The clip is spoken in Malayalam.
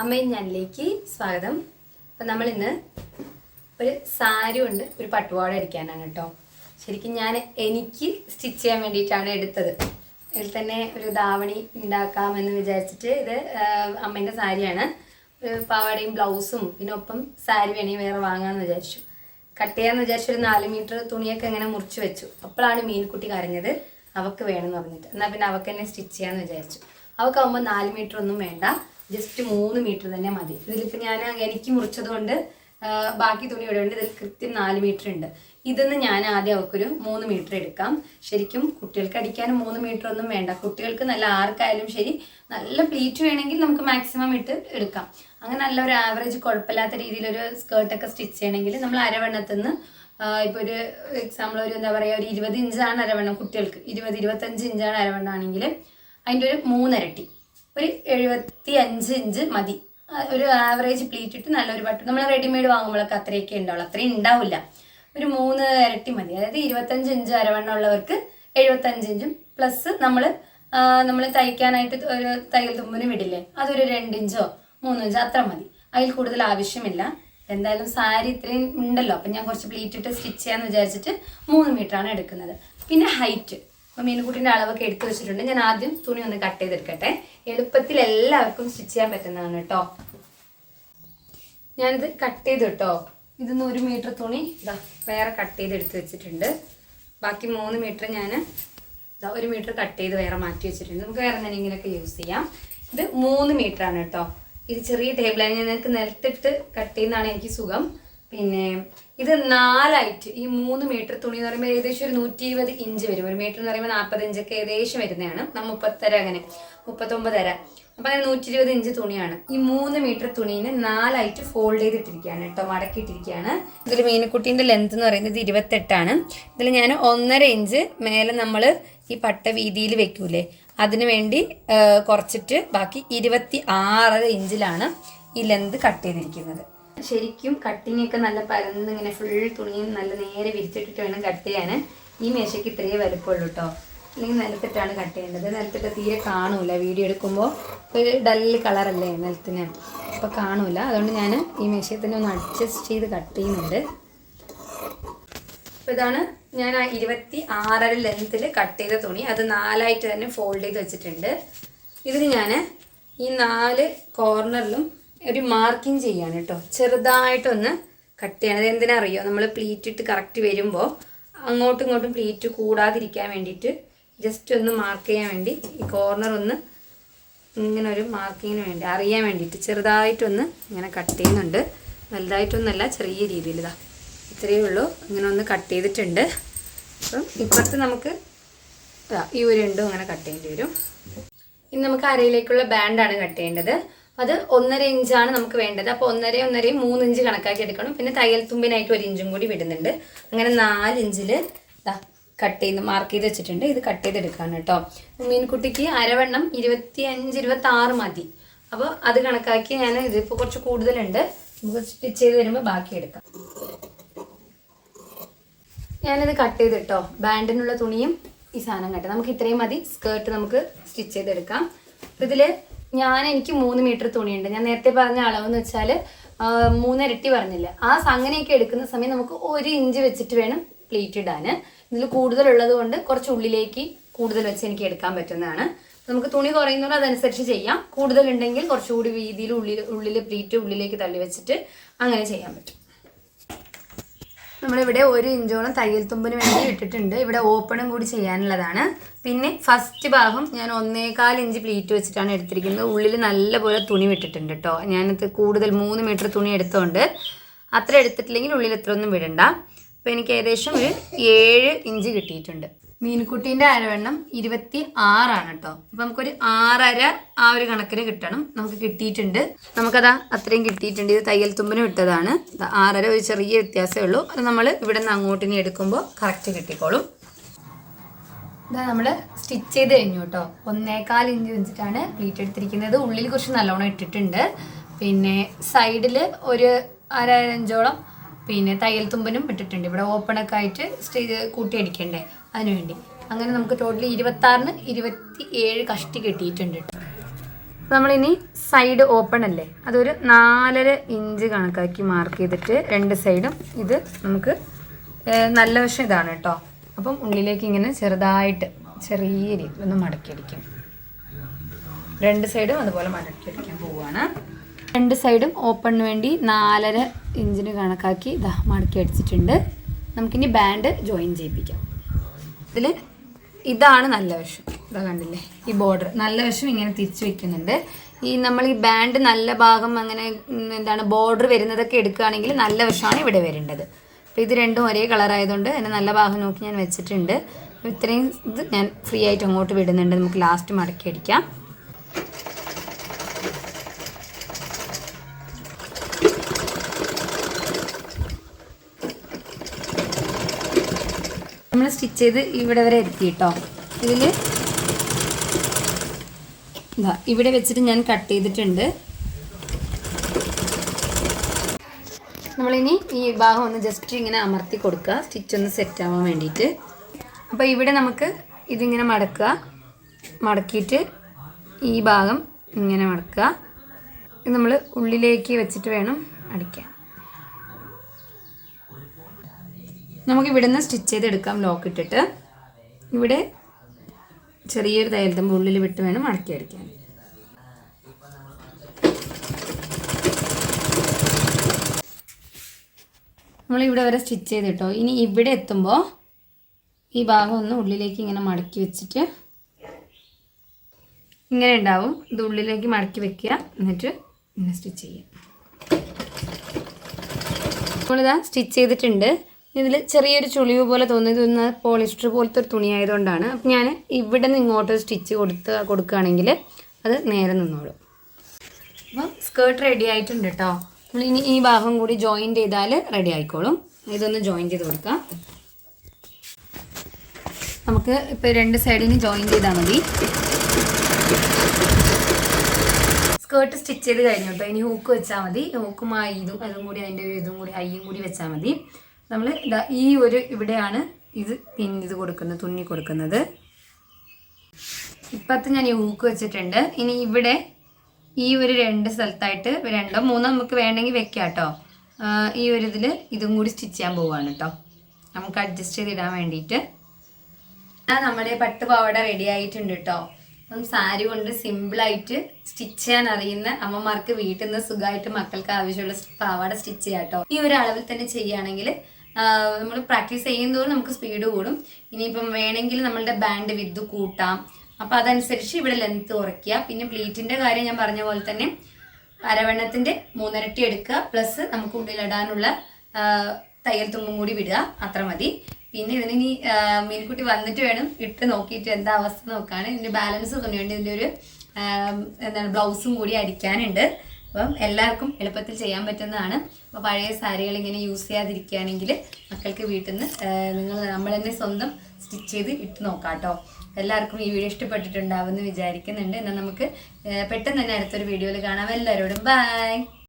അമ്മയും ഞാനിലേക്ക് സ്വാഗതം. അപ്പം നമ്മളിന്ന് ഒരു സാരി കൊണ്ട് ഒരു പട്ടുപാട അടിക്കാനാണ് കേട്ടോ. ശരിക്കും ഞാൻ എനിക്ക് സ്റ്റിച്ച് ചെയ്യാൻ വേണ്ടിയിട്ടാണ് എടുത്തത്. ഇതിൽ തന്നെ ഒരു ധാവണി ഉണ്ടാക്കാമെന്ന് വിചാരിച്ചിട്ട് ഇത് അമ്മേന്റെ സാരിയാണ്. ഒരു പാവാടയും ബ്ലൗസും പിന്നെ ഒപ്പം സാരി വേണമെങ്കിൽ വേറെ വാങ്ങാമെന്ന് വിചാരിച്ചു. കട്ട് ചെയ്യാന്ന് വിചാരിച്ചു ഒരു നാല് മീറ്റർ തുണിയൊക്കെ ഇങ്ങനെ മുറിച്ച് വെച്ചു. അപ്പോഴാണ് മീൻകുട്ടി കരഞ്ഞത് അവക്ക് വേണമെന്ന് പറഞ്ഞിട്ട്. എന്നാൽ പിന്നെ അവക്ക് തന്നെ സ്റ്റിച്ച് ചെയ്യാമെന്ന് വിചാരിച്ചു. അവക്കാവുമ്പോൾ നാല് മീറ്റർ ഒന്നും വേണ്ട. ജസ്റ്റ് മൂന്ന് മീറ്റർ തന്നെ മതി. ഇതിലിപ്പോൾ ഞാൻ എനിക്ക് മുറിച്ചത് കൊണ്ട് ബാക്കി തുണി ഇവിടെ ഉണ്ട്. ഇതിൽ കൃത്യം നാല് മീറ്റർ ഉണ്ട്. ഇതെന്ന് ഞാൻ ആദ്യം അവർക്കൊരു മൂന്ന് മീറ്റർ എടുക്കാം. ശരിക്കും കുട്ടികൾക്ക് അടിക്കാനും മൂന്ന് മീറ്റർ ഒന്നും വേണ്ട. കുട്ടികൾക്ക് നല്ല ആർക്കായാലും ശരി നല്ല പ്ലീറ്റ് വേണമെങ്കിൽ നമുക്ക് മാക്സിമം ഇട്ട് എടുക്കാം. അങ്ങനെ നല്ല ഒരു ആവറേജ് കുഴപ്പമില്ലാത്ത രീതിയിലൊരു സ്കേർട്ടൊക്കെ സ്റ്റിച്ച് ചെയ്യണമെങ്കിൽ നമ്മൾ അരവണ്ണത്തുനിന്ന് ഇപ്പോൾ ഒരു എക്സാമ്പിൾ ഒരു എന്താ പറയുക ഒരു ഇരുപത് ഇഞ്ചാണ് അരവണ്ണം കുട്ടികൾക്ക്. ഇരുപത് ഇരുപത്തഞ്ച് ഇഞ്ചാണ് അരവണ്ണാണെങ്കിൽ അതിന്റെ ഒരു മൂന്നരട്ടി. ഒരു എഴുപത്തി അഞ്ച് ഇഞ്ച് മതി. ഒരു ആവറേജ് പ്ലീറ്റ് ഇട്ട് നല്ലൊരു പട്ട് നമ്മൾ റെഡിമെയ്ഡ് വാങ്ങുമ്പോഴൊക്കെ അത്രയൊക്കെ ഉണ്ടാവുള്ളൂ. അത്രയും ഉണ്ടാവില്ല. ഒരു മൂന്ന് ഇരട്ടി മതി. അതായത് ഇരുപത്തഞ്ച് ഇഞ്ച് അരവണ്ണം ഉള്ളവർക്ക് എഴുപത്തഞ്ച് ഇഞ്ചും പ്ലസ് നമ്മൾ നമ്മൾ തയ്ക്കാനായിട്ട് ഒരു തയ്യൽ തുമ്പിന് വിടില്ലേ? അതൊരു രണ്ടിഞ്ചോ മൂന്നിഞ്ചോ അത്ര മതി. അതിൽ കൂടുതൽ ആവശ്യമില്ല. എന്തായാലും സാരി ഇത്രയും ഉണ്ടല്ലോ. അപ്പം ഞാൻ കുറച്ച് പ്ലീറ്റ് ഇട്ട് സ്റ്റിച്ച് ചെയ്യാമെന്ന് വിചാരിച്ചിട്ട് മൂന്ന് ആണ് എടുക്കുന്നത്. പിന്നെ ഹൈറ്റ് അപ്പം മീനുകുട്ടിന്റെ അളവൊക്കെ എടുത്തു വെച്ചിട്ടുണ്ട്. ഞാൻ ആദ്യം തുണി ഒന്ന് കട്ട് ചെയ്തെടുക്കട്ടെ. എളുപ്പത്തിൽ എല്ലാവർക്കും സ്റ്റിച്ച് ചെയ്യാൻ പറ്റുന്നതാണ് കേട്ടോ ഞാനിത് കട്ട് ചെയ്ത് കേട്ടോ ഇതൊന്ന് ഒരു മീറ്റർ തുണി ഇതാ വേറെ കട്ട് ചെയ്ത് എടുത്ത് വെച്ചിട്ടുണ്ട്. ബാക്കി മൂന്ന് മീറ്റർ ഞാൻ ഇതാ ഒരു മീറ്റർ കട്ട് ചെയ്ത് വേറെ മാറ്റി വെച്ചിട്ടുണ്ട്. നമുക്ക് വേറെ എന്തെങ്കിലുമൊക്കെ യൂസ് ചെയ്യാം. ഇത് മൂന്ന് മീറ്റർ ആണ് കേട്ടോ ഇത് ചെറിയ ടേബിളാണ് ഞാൻ നിനക്ക് നിലത്തിട്ട് കട്ട് ചെയ്യുന്നതാണ് എനിക്ക് സുഖം. പിന്നെ ഇത് നാലായിട്ട് ഈ മൂന്ന് മീറ്റർ തുണി എന്ന് പറയുമ്പോൾ ഏകദേശം ഒരു നൂറ്റി ഇരുപത് ഇഞ്ച് വരും. ഒരു മീറ്റർ എന്ന് പറയുമ്പോൾ നാൽപ്പത് ഇഞ്ചൊക്കെ ഏകദേശം വരുന്നതാണ്. നമ്മൾ മുപ്പത്തര അങ്ങനെ. മുപ്പത്തൊമ്പത് തര അപ്പൊ അങ്ങനെ നൂറ്റി ഇരുപത് ഇഞ്ച് തുണിയാണ്. ഈ മൂന്ന് മീറ്റർ തുണീനെ നാലായിട്ട് ഫോൾഡ് ചെയ്തിട്ടിരിക്കുകയാണ് കേട്ടോ. മടക്കിയിട്ടിരിക്കുകയാണ്. ഇതിൽ മീനക്കുട്ടീന്റെ ലെങ്ത് എന്ന് പറയുന്നത് ഇരുപത്തെട്ടാണ്. ഇതിൽ ഞാൻ ഒന്നര ഇഞ്ച് മേലെ നമ്മൾ ഈ പട്ട വീതിയിൽ വെക്കൂലേ. അതിനു വേണ്ടി കുറച്ചിട്ട് ബാക്കി ഇരുപത്തി ആറര ഇഞ്ചിലാണ് ഈ ലെന്ത് കട്ട് ചെയ്തിരിക്കുന്നത്. ശരിക്കും കട്ടിങ് ഒക്കെ നല്ല പരന്ന് ഇങ്ങനെ ഫുൾ തുണിയും നല്ല നേരെ വിരിച്ചിട്ടിട്ട് വേണം കട്ട് ചെയ്യാൻ ഈ മേശയ്ക്ക് ഇത്രയേ വലുപ്പമുള്ളൂ കേട്ടോ അല്ലെങ്കിൽ നിലത്തിട്ടാണ് കട്ട് ചെയ്യേണ്ടത്. നിലത്തിട്ട് തീരെ കാണൂല. വീഡിയോ എടുക്കുമ്പോൾ ഒരു ഡല്ല് കളറല്ലേ നിലത്തിന്. അപ്പോൾ കാണൂല. അതുകൊണ്ട് ഞാൻ ഈ മേശയെ തന്നെ ഒന്ന് അഡ്ജസ്റ്റ് ചെയ്ത് കട്ട് ചെയ്യുന്നുണ്ട്. അപ്പോൾ ഇതാണ് ഞാൻ ആ ഇരുപത്തി ആറര ലെങ്ത്തിൽ കട്ട് ചെയ്ത തുണി. അത് നാലായിട്ട് തന്നെ ഫോൾഡ് ചെയ്ത് വെച്ചിട്ടുണ്ട്. ഇതിന് ഞാൻ ഈ നാല് കോർണറിലും ഒരു മാർക്കിംഗ് ചെയ്യാണ് കേട്ടോ ചെറുതായിട്ടൊന്ന് കട്ട് എന്തിനാ അറിയോ നമ്മൾ പ്ലീറ്റ് ഇട്ട് കറക്റ്റ് വരുമ്പോൾ അങ്ങോട്ടും ഇങ്ങോട്ടും പ്ലീറ്റ് കൂടാതിരിക്കാൻ വേണ്ടിയിട്ട് ജസ്റ്റ് ഒന്ന് മാർക്ക് ചെയ്യാൻ വേണ്ടി ഈ കോർണർ ഒന്ന് ഇങ്ങനെ ഒരു മാർക്കിങ്ങിന് വേണ്ടി അറിയാൻ വേണ്ടിയിട്ട് ചെറുതായിട്ടൊന്ന് ഇങ്ങനെ കട്ട് ചെയ്യുന്നുണ്ട്. വലുതായിട്ടൊന്നുമല്ല ചെറിയ രീതിയിൽ ഇതാ. ഇത്രയേ ഉള്ളൂ. ഇങ്ങനെ ഒന്ന് കട്ട് ചെയ്തിട്ടുണ്ട്. അപ്പം ഇപ്പുറത്ത് നമുക്ക് ഈ ഒരു രണ്ടും അങ്ങനെ കട്ട് ചെയ്യേണ്ടി വരും. ഇനി നമുക്ക് അരയിലേക്കുള്ള ബാൻഡാണ് കട്ട് ചെയ്യേണ്ടത്. അത് ഒന്നര ഇഞ്ചാണ് നമുക്ക് വേണ്ടത്. അപ്പോൾ ഒന്നര ഒന്നരയും മൂന്ന് ഇഞ്ച് കണക്കാക്കി എടുക്കണം. പിന്നെ തയ്യൽ തുമ്പിനായിട്ട് ഒരു ഇഞ്ചും കൂടി വിടുന്നുണ്ട്. അങ്ങനെ നാല് ഇഞ്ചിൽ കട്ട് ചെയ്ത് മാർക്ക് ചെയ്ത് വെച്ചിട്ടുണ്ട്. ഇത് കട്ട് ചെയ്തെടുക്കാണ് കേട്ടോ. മീൻകുട്ടിക്ക് അരവണ്ണം ഇരുപത്തി അഞ്ച് ഇരുപത്തി ആറ് മതി. അപ്പോൾ അത് കണക്കാക്കി ഞാൻ ഇതിപ്പോൾ കുറച്ച് കൂടുതലുണ്ട്. നമുക്ക് സ്റ്റിച്ച് ചെയ്ത് വരുമ്പോൾ ബാക്കി എടുക്കാം. ഞാനിത് കട്ട്. ചെയ്തിട്ടോ ബാൻഡിനുള്ള തുണിയും ഈ സാധനം കേട്ടോ നമുക്ക് ഇത്രയും മതി. സ്കേർട്ട് നമുക്ക് സ്റ്റിച്ച് ചെയ്തെടുക്കാം. ഇതിൽ ഞാൻ എനിക്ക് മൂന്ന് മീറ്റർ തുണിയുണ്ട്. ഞാൻ നേരത്തെ പറഞ്ഞ അളവ് എന്ന് വെച്ചാൽ മൂന്നിരട്ടി പറഞ്ഞില്ല. ആ അങ്ങനെയൊക്കെ എടുക്കുന്ന സമയം നമുക്ക് ഒരു ഇഞ്ച് വെച്ചിട്ട് വേണം പ്ലേറ്റ് ഇടാൻ ഇതിൽ കൂടുതലുള്ളത് കൊണ്ട് കുറച്ച് ഉള്ളിലേക്ക് കൂടുതൽ വെച്ച് എനിക്ക് എടുക്കാൻ പറ്റുന്നതാണ്. നമുക്ക് തുണി കുറയുന്നതുകൊണ്ട് അതനുസരിച്ച് ചെയ്യാം. കൂടുതലുണ്ടെങ്കിൽ കുറച്ചുകൂടി വീതിയിൽ ഉള്ളിൽ ഉള്ളിൽ പ്ലീറ്റ് ഉള്ളിലേക്ക് തള്ളി വെച്ചിട്ട് അങ്ങനെ ചെയ്യാൻ പറ്റും. നമ്മളിവിടെ ഒരു ഇഞ്ചോളം തയ്യൽ തുമ്പിന് വേണ്ടി ഇട്ടിട്ടുണ്ട്. ഇവിടെ ഓപ്പണും കൂടി ചെയ്യാനുള്ളതാണ്. പിന്നെ ഫസ്റ്റ് ഭാഗം ഞാൻ ഒന്നേകാൽ ഇഞ്ച് പ്ലീറ്റ് വെച്ചിട്ടാണ് എടുത്തിരിക്കുന്നത്. ഉള്ളിൽ നല്ലപോലെ തുണി വിട്ടിട്ടുണ്ട് കേട്ടോ ഞാനത് കൂടുതൽ മൂന്ന് മീറ്റർ തുണി എടുത്തോണ്ട് അത്ര എടുത്തിട്ടില്ലെങ്കിൽ ഉള്ളിൽ എത്ര ഒന്നും വിടണ്ട. അപ്പോൾ എനിക്ക് ഏകദേശം ഒരു ഏഴ് ഇഞ്ച് കിട്ടിയിട്ടുണ്ട്. മീൻകുട്ടീന്റെ അരവെണ്ണം ഇരുപത്തി ആറാണ് കേട്ടോ. അപ്പം നമുക്കൊരു ആറര ആ ഒരു കണക്കിന് കിട്ടണം. നമുക്ക് കിട്ടിയിട്ടുണ്ട്. നമുക്കതാ അത്രയും കിട്ടിയിട്ടുണ്ട്. ഇത് തയ്യൽ തുമ്പിന് വിട്ടതാണ് ആറര ഒരു ചെറിയ വ്യത്യാസമേ ഉള്ളൂ. അത് നമ്മൾ ഇവിടെ നിന്ന് അങ്ങോട്ടിനി എടുക്കുമ്പോൾ കറക്റ്റ് കിട്ടിക്കോളും. ഇതാ നമ്മൾ സ്റ്റിച്ച് ചെയ്ത് കഴിഞ്ഞു കേട്ടോ. ഒന്നേകാൽ ഇഞ്ച് വെച്ചിട്ടാണ് പ്ലീറ്റ് എടുത്തിരിക്കുന്നത്. ഉള്ളിൽ കുറച്ച് നല്ലോണം ഇട്ടിട്ടുണ്ട്. പിന്നെ സൈഡിൽ ഒരു അര ഇഞ്ചോളം പിന്നെ തയ്യൽ തുമ്പനും ഇട്ടിട്ടുണ്ട്. ഇവിടെ ഓപ്പണൊക്കെ ആയിട്ട് സ്റ്റേജ് കൂട്ടി അടിക്കണ്ടേ? അതിനുവേണ്ടി. അങ്ങനെ നമുക്ക് ടോട്ടലി ഇരുപത്താറിന് ഇരുപത്തി ഏഴ് കഷ്ടി കിട്ടിയിട്ടുണ്ട് നമ്മളിനി സൈഡ് ഓപ്പൺ അല്ലേ? അതൊരു നാലര ഇഞ്ച് കണക്കാക്കി മാർക്ക് ചെയ്തിട്ട് രണ്ട് സൈഡും ഇത് നമുക്ക് നല്ല വശം ഇതാണ് കേട്ടോ അപ്പം ഉള്ളിലേക്ക് ഇങ്ങനെ ചെറുതായിട്ട് ചെറിയ രീതിയിൽ ഒന്ന് മടക്കിയടിക്കും രണ്ട് സൈഡും അതുപോലെ മടക്കിയടിക്കാൻ പോവുകയാണ് രണ്ട് സൈഡും ഓപ്പണിന് വേണ്ടി നാലര ഇഞ്ചിന് കണക്കാക്കി ഇതാ മടക്കി അടിച്ചിട്ടുണ്ട്. നമുക്കിനി ബാൻഡ് ജോയിൻ ചെയ്യിപ്പിക്കാം. ഇതിൽ ഇതാണ് നല്ല വശം ഇതാ കണ്ടില്ലേ? ഈ ബോർഡർ നല്ല വശം ഇങ്ങനെ തിരിച്ചു വെക്കുന്നുണ്ട്. ഈ നമ്മൾ ഈ ബാൻഡ് നല്ല ഭാഗം അങ്ങനെ എന്താണ് ബോർഡർ വരുന്നതൊക്കെ എടുക്കുകയാണെങ്കിൽ നല്ല വശമാണ് ഇവിടെ വരേണ്ടത്. അപ്പോൾ ഇത് രണ്ടും ഒരേ കളറായതുകൊണ്ട് അതിന് നല്ല ഭാഗം നോക്കി ഞാൻ വെച്ചിട്ടുണ്ട്. ഇത്രയും ഇത് ഞാൻ ഫ്രീ ആയിട്ട് അങ്ങോട്ട് വിടുന്നുണ്ട്. നമുക്ക് ലാസ്റ്റ് മടക്കി അടിക്കാം. നമ്മൾ സ്റ്റിച്ച് ചെയ്ത് ഇവിടെ വരെ എത്തി കേട്ടോ ഇതിൽ ഇതാ ഇവിടെ വെച്ചിട്ട് ഞാൻ കട്ട് ചെയ്തിട്ടുണ്ട്. നമ്മളിനി ഈ ഭാഗം ഒന്ന് ജസ്റ്റ് ഇങ്ങനെ അമർത്തി കൊടുക്കുക. സ്റ്റിച്ച് ഒന്ന് സെറ്റ് ആവാൻ വേണ്ടിയിട്ട്. അപ്പോൾ ഇവിടെ നമുക്ക് ഇതിങ്ങനെ മടക്കുക. മടക്കിയിട്ട് ഈ ഭാഗം ഇങ്ങനെ മടക്കുക. ഇത് നമ്മൾ ഉള്ളിലേക്ക് വെച്ചിട്ട് വേണം അടിക്കാൻ. നമുക്ക് ഇവിടെ നിന്ന് സ്റ്റിച്ച് ചെയ്തെടുക്കാം ലോക്ക് ഇട്ടിട്ട്. ഇവിടെ ചെറിയൊരു തയ്യൽ തമ്പ് ഉള്ളിൽ വിട്ട് വേണം മടക്കി അടിക്കാൻ നമ്മൾ ഇവിടെ വരെ സ്റ്റിച്ച് ചെയ്ത് കേട്ടോ. ഇനി ഇവിടെ എത്തുമ്പോൾ ഈ ഭാഗം ഒന്ന് ഉള്ളിലേക്ക് ഇങ്ങനെ മടക്കി വെച്ചിട്ട് ഇങ്ങനെ ഉണ്ടാവും. ഇത് ഉള്ളിലേക്ക് മടക്കി വെക്കുക. എന്നിട്ട് ഇങ്ങനെ സ്റ്റിച്ച് ചെയ്യാം. നമ്മളിതാ സ്റ്റിച്ച് ചെയ്തിട്ടുണ്ട്. ഇതിൽ ചെറിയൊരു ചുളിവ് പോലെ തോന്നിയത് ഇന്ന് പോളിസ്റ്റർ പോലത്തെ ഒരു തുണി ആയതുകൊണ്ടാണ്. അപ്പം ഞാൻ ഇവിടെ നിന്ന് ഇങ്ങോട്ട് സ്റ്റിച്ച് കൊടുത്ത് കൊടുക്കുകയാണെങ്കിൽ അത് നേരെ നിന്നോളും. അപ്പം സ്കേർട്ട് റെഡി ആയിട്ടുണ്ട് കേട്ടോ നമ്മൾ ഇനി ഈ ഭാഗം കൂടി ജോയിൻ ചെയ്താൽ റെഡി ആയിക്കോളും. ഇതൊന്ന് ജോയിൻ ചെയ്ത് കൊടുക്കാം. നമുക്ക് ഇപ്പോൾ രണ്ട് സൈഡിന് ജോയിൻ ചെയ്താൽ മതി. സ്കേർട്ട് സ്റ്റിച്ച് ചെയ്ത് കഴിഞ്ഞു കേട്ടോ ഇനി ഹൂക്ക് വെച്ചാൽ മതി. ഹൂക്കും ആ ഇതും അതും കൂടി അതിന്റെ ഇതും കൂടി അയ്യും കൂടി വെച്ചാൽ മതി. നമ്മൾ ഇതാ ഈ ഒരു ഇവിടെയാണ് ഇത് പിൻ ഇത് കൊടുക്കുന്നത് തുന്നി കൊടുക്കുന്നത്. ഇപ്പത്ത് ഞാൻ ഈ ഊക്ക് വെച്ചിട്ടുണ്ട്. ഇനി ഇവിടെ ഈ ഒരു രണ്ട് സ്ഥലത്തായിട്ട് രണ്ടോ മൂന്നോ നമുക്ക് വേണമെങ്കിൽ വെക്കാം കേട്ടോ. ഈ ഒരു ഇതിൽ ഇതും കൂടി സ്റ്റിച്ച് ചെയ്യാൻ പോവാണ് കേട്ടോ. നമുക്ക് അഡ്ജസ്റ്റ് ചെയ്തിടാൻ വേണ്ടിയിട്ട്. നമ്മുടെ പട്ടുപാവാട റെഡി ആയിട്ടുണ്ട് കേട്ടോ. അപ്പം സാരി കൊണ്ട് സിമ്പിളായിട്ട് സ്റ്റിച്ച് ചെയ്യാൻ അറിയുന്ന അമ്മമാർക്ക് വീട്ടിൽ നിന്ന് സുഖമായിട്ട് മക്കൾക്ക് ആവശ്യമുള്ള പാവാട സ്റ്റിച്ച് ചെയ്യാം കേട്ടോ. ഈ ഒരു അളവിൽ തന്നെ ചെയ്യുകയാണെങ്കിൽ നമ്മൾ പ്രാക്ടീസ് ചെയ്യുന്നതോറും നമുക്ക് സ്പീഡ് കൂടും. ഇനിയിപ്പം വേണമെങ്കിൽ നമ്മളുടെ ബാൻഡ് വിത്ത് കൂട്ടാം. അപ്പം അതനുസരിച്ച് ഇവിടെ ലെങ്ത് കുറയ്ക്കുക. പിന്നെ പ്ലീറ്റിന്റെ കാര്യം ഞാൻ പറഞ്ഞ പോലെ തന്നെ അരവണ്ണത്തിന്റെ മൂന്നരട്ടി എടുക്കുക. പ്ലസ് നമുക്ക് ഉള്ളിലിടാനുള്ള തയ്യൽ തുമ്പും കൂടി വിടുക. അത്ര മതി. പിന്നെ ഇതിനി മീൻകുട്ടി വന്നിട്ട് വേണം ഇട്ട് നോക്കിയിട്ട് എന്താ അവസ്ഥ നോക്കാണ് ഇതിന്റെ ബാലൻസ് തുണിയുണ്ട് ഇതിന്റെ ഒരു എന്താണ് ബ്ലൗസും കൂടി അടിക്കാനുണ്ട്. അപ്പം എല്ലാവർക്കും എളുപ്പത്തിൽ ചെയ്യാൻ പറ്റുന്നതാണ്. അപ്പോൾ പഴയ സാരികൾ ഇങ്ങനെ യൂസ് ചെയ്യാതിരിക്കുകയാണെങ്കിൽ മക്കൾക്ക് വീട്ടിൽ നിന്ന് നിങ്ങൾ നമ്മൾ തന്നെ സ്വന്തം സ്റ്റിച്ച് ചെയ്ത് ഇട്ട് നോക്കാം കേട്ടോ എല്ലാവർക്കും ഈ വീഡിയോ ഇഷ്ടപ്പെട്ടിട്ടുണ്ടാവുമെന്ന് വിചാരിക്കുന്നുണ്ട്. എന്നാൽ നമുക്ക് പെട്ടെന്ന് തന്നെ അടുത്തൊരു വീഡിയോയിൽ കാണാം. എല്ലാവരോടും ബൈ